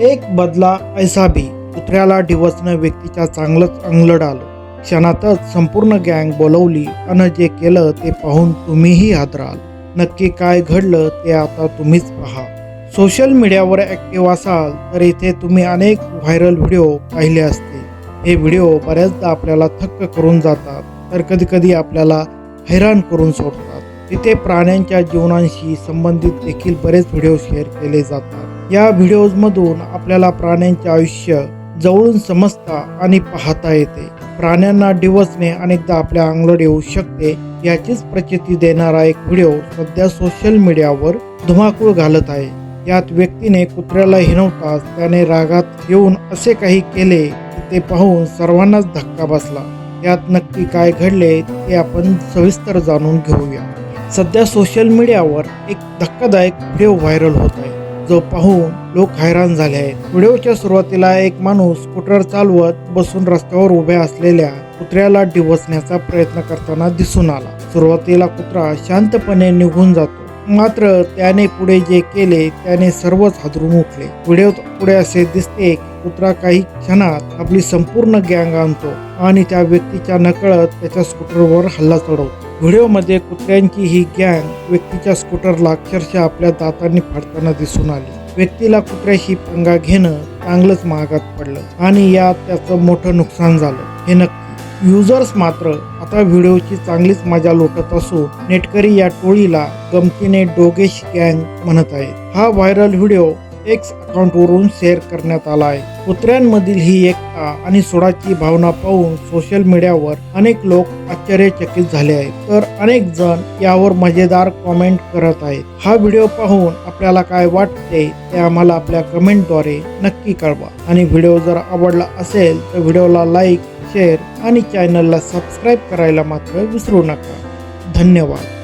एक बदला ऐसा भी कुत्र्याला डिवचणं व्यक्तीच्या चांगलंच अंगलड आलं. क्षणातच संपूर्ण गँग बोलवली आणि जे केलं ते पाहून तुम्हीही हादराल. नक्की काय घडलं ते आता तुम्हीच पहा. सोशल मीडियावर ॲक्टिव्ह असाल तर इथे तुम्ही अनेक व्हायरल व्हिडिओ पाहिले असते हे व्हिडिओ बऱ्याचदा आपल्याला थक्क करून जातात तर कधीकधी आपल्याला हैराण करून सोडतात. तिथे प्राण्यांच्या जीवनांशी संबंधित देखील बरेच व्हिडिओ शेअर केले जातात. या व्हिडिओजमधून आपल्याला प्राण्यांचे आयुष्य जवळून समजता आणि पाहता येते. प्राण्यांना डिवचणे अनेकदा आपल्या अंगलट येऊ शकते याचीच प्रचिती देणारा एक व्हिडिओ सध्या सोशल मीडियावर धुमाकूळ घालत आहे. यात व्यक्तीने कुत्र्याला हिणवताच त्याने रागात येऊन असे काही केले की ते पाहून सर्वांनाच धक्का बसला. यात नक्की काय घडले ते आपण सविस्तर जाणून घेऊया. सध्या सोशल मीडियावर एक धक्कादायक व्हिडिओ व्हायरल होत आहे. जो पाहून लोक हैराण झाले. आहेत व्हिडिओच्या सुरुवातीला एक माणूस स्कूटर चालवत बसून रस्त्यावर उभ्या असलेल्या कुत्र्याला डिवचण्याचा प्रयत्न करताना दिसून आला. सुरुवातीला कुत्रा शांतपणे निघून जातो. मात्र त्याने पुढे जे केले त्याने सर्वच हादरून उठले. व्हिडिओत पुढे असे दिसते कुत्रा काही क्षणात आपली संपूर्ण गँग आणतो आणि त्या व्यक्तीच्या नकळत त्याच्या स्कूटरवर हल्ला चढवतो. व्हिडिओमध्ये कुत्र्यांची ही गँग व्यक्तीच्या स्कूटरला अक्षरशः आपल्या दातांनी फाडताना दिसून आली. व्यक्तीला कुत्र्याशी पंगा घेणं चांगलंच महागात पडलं आणि यात त्याचं मोठं नुकसान झालं. हे नक्की. युजर्स मात्र आता व्हिडिओची चांगलीच मजा लुटत असून नेटकरी या टोळीला गमतीने डोगेश गँग म्हणत आहेत. हा व्हायरल व्हिडिओ एक्स अकाउंटवरून शेअर करण्यात आला आहे. कुत्र्यांमधील ही एकता आणि सोडाची भावना पाहून सोशल मीडियावर अनेक लोक आश्चर्यचकित झाले आहेत. तर अनेक जण यावर मजेदार कॉमेंट करत आहेत. हा व्हिडिओ पाहून आपल्याला काय वाटते ते आम्हाला आपल्या कमेंटद्वारे नक्की कळवा. आणि व्हिडिओ जर आवडला असेल तर व्हिडिओला लाईक शेअर आणि चॅनलला सबस्क्राईब करायला मात्र विसरू नका. धन्यवाद.